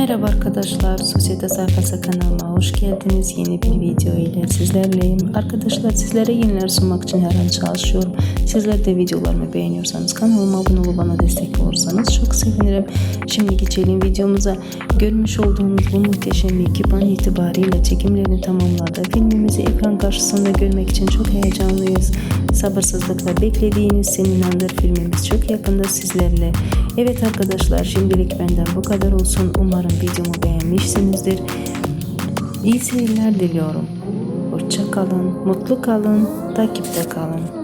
Merhaba arkadaşlar, Sosyete Sayfası kanalıma hoş geldiniz. Yeni bir video ile sizlerleyim. Arkadaşlar sizlere yeniler sunmak için her an çalışıyorum. Sizler de videolarımı beğeniyorsanız kanalıma abone olup bana destek olursanız çok sevinirim. Şimdi geçelim videomuza. Görmüş olduğunuz bu muhteşem ekip an itibariyle çekimlerini tamamladı. Filmimizi ekran karşısında görmek için çok heyecanlıyız. Sabırsızlıkla beklediğiniz Senin İnandır filmimiz yakında sizlerle. Evet arkadaşlar şimdilik benden bu kadar olsun. Umarım videomu beğenmişsinizdir. İyi seyirler diliyorum. Hoşça kalın, mutlu kalın, takipte kalın.